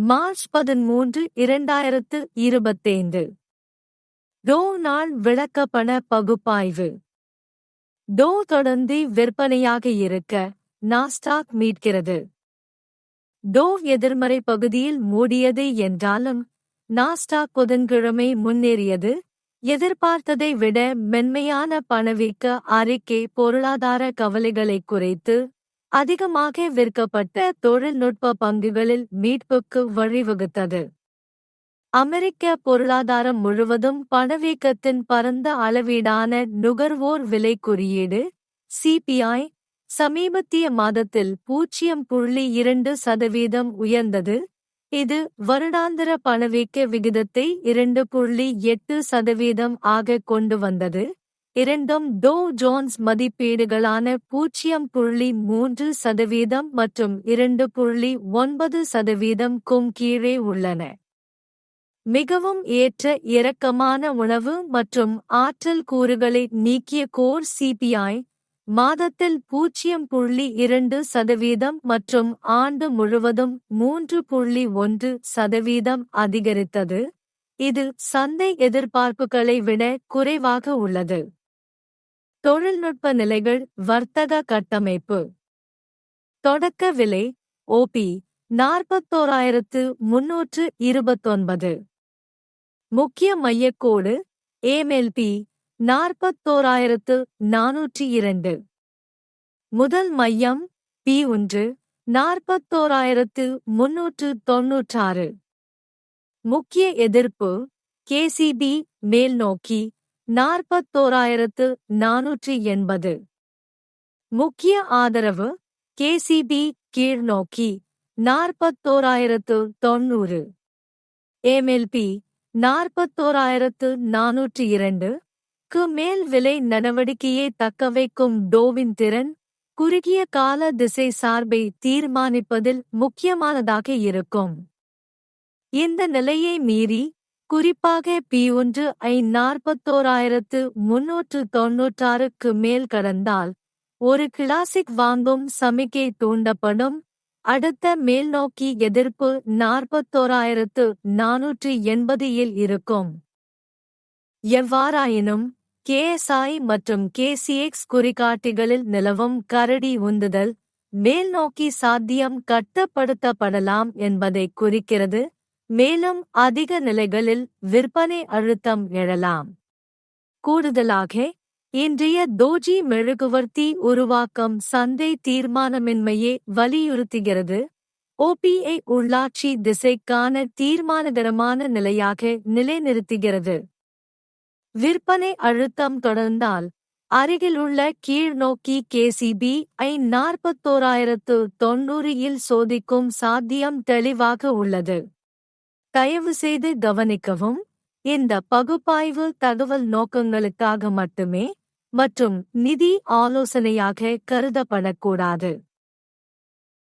March பதிமூன்று இரண்டாயிரத்து இருபத்தைந்து. டோ நாள் விளக்கப்பண பகுப்பாய்வு. டோ தொடர்ந்து விற்பனையாக இருக்க நாஸ்டாக் மீட்கிறது. டோ எதிர்மறை பகுதியில் மூடியது என்றாலும் நாஸ்டாக் புதன்கிழமை முன்னேறியது எதிர்பார்த்ததை விட மென்மையான பணவீக்க அறிக்கை பொருளாதார கவலைகளை குறைத்து அதிகமாக விற்கப்பட்ட தொழில்நுட்ப பங்குகளில் மீட்புக்கு வழிவகுத்தது. அமெரிக்க பொருளாதாரம் முழுவதும் பணவீக்கத்தின் பரந்த அளவீடான நுகர்வோர் விலை குறியீடு சிபிஐ சமீபத்திய மாதத்தில் பூஜ்ஜியம் புள்ளி இரண்டு சதவீதம் உயர்ந்தது. இது வருடாந்திர பணவீக்க விகிதத்தை இரண்டு புள்ளி எட்டு சதவீதம் ஆக கொண்டு வந்தது. இரண்டும் டோ ஜோன்ஸ் மதிப்பீடுகளான பூஜ்ஜியம் புள்ளி மூன்று சதவீதம் மற்றும் இரண்டு புள்ளி ஒன்பது சதவீதம் கும் கீழே உள்ளன. மிகவும் ஏற்ற இரக்கமான உணவு மற்றும் ஆற்றல் கூறுகளை நீக்கிய கோர் சிபிஐ மாதத்தில் பூஜ்ஜியம் புள்ளி இரண்டு சதவீதம் மற்றும் ஆண்டு முழுவதும் மூன்று புள்ளி ஒன்று சதவீதம் அதிகரித்தது. இது சந்தை எதிர்பார்ப்புகளை விட குறைவாக உள்ளது. தொழில்நுட்ப நிலைகள் வர்த்தக கட்டமைப்பு. தொடக்க விலை ஓபி நாற்பத்தோராயிரத்து முன்னூற்று இருபத்தொன்பது. முக்கிய மையக்கோடு ஏமெல்பி நாற்பத்தோராயிரத்து நானூற்றி இரண்டு. முதல் மையம் பி ஒன்று நாற்பத்தோராயிரத்து முன்னூற்று தொன்னூற்றாறு முக்கிய எதிர்ப்பு கேசிபி மேல்நோக்கி நாற்பத்தோராயிரத்து நானூற்றி எண்பது. முக்கிய ஆதரவு கேசிபி கீழ்நோக்கி நாற்பத்தோராயிரத்து தொன்னூறு எம்எல்பி நாற்பத்தோராயிரத்து நானூற்றி இரண்டு. க்கு மேல் விலை நடவடிக்கையை தக்கவைக்கும் டோவின் திறன் குறுகிய கால திசை சார்பை தீர்மானிப்பதில் முக்கியமானதாக இருக்கும். இந்த நிலையை மீறி குறிப்பாக பி ஒன்று ஐ நாற்பத்தோராயிரத்து முன்னூற்று தொன்னூற்றாறுக்கு மேல் கடந்தால் ஒரு கிளாசிக் வாங்கும் சமிக்கை தூண்டப்படும். அடுத்த மேல்நோக்கி எதிர்ப்பு நாற்பத்தோராயிரத்து நானூற்றி எண்பது இல் இருக்கும். எவ்வாறாயினும் கேஎஸ்ஐ மற்றும் கேசிஎக்ஸ் குறிகாட்டிகளில் நிலவும் கரடி உந்துதல் மேல்நோக்கி சாத்தியம் கட்டுப்படுத்தப்படலாம் என்பதை குறிக்கிறது. மேலும் அதிக நிலைகளில் விற்பனை அழுத்தம் எழலாம். கூடுதலாக இன்றைய தோஜி மெழுகுவர்த்தி உருவாக்கம் சந்தை தீர்மானமின்மையை வலியுறுத்துகிறது. ஓபிஐ உள்ளாட்சி திசைக்கான தீர்மானகரமான நிலையாக நிலைநிறுத்துகிறது. விற்பனை அழுத்தம் தொடர்ந்தால் அருகிலுள்ள கீழ்நோக்கி கேசிபி ஐ நாற்பத்தோராயிரத்து தொன்னூறு இல் சோதிக்கும் சாத்தியம் தெளிவாக உள்ளது. தயவுசெய்து கவனிக்கவும். இந்த பகுப்பாய்வு தகவல் நோக்கங்களுக்காக மட்டுமே மற்றும் நிதி ஆலோசனையாக கருதப்படக்கூடாது.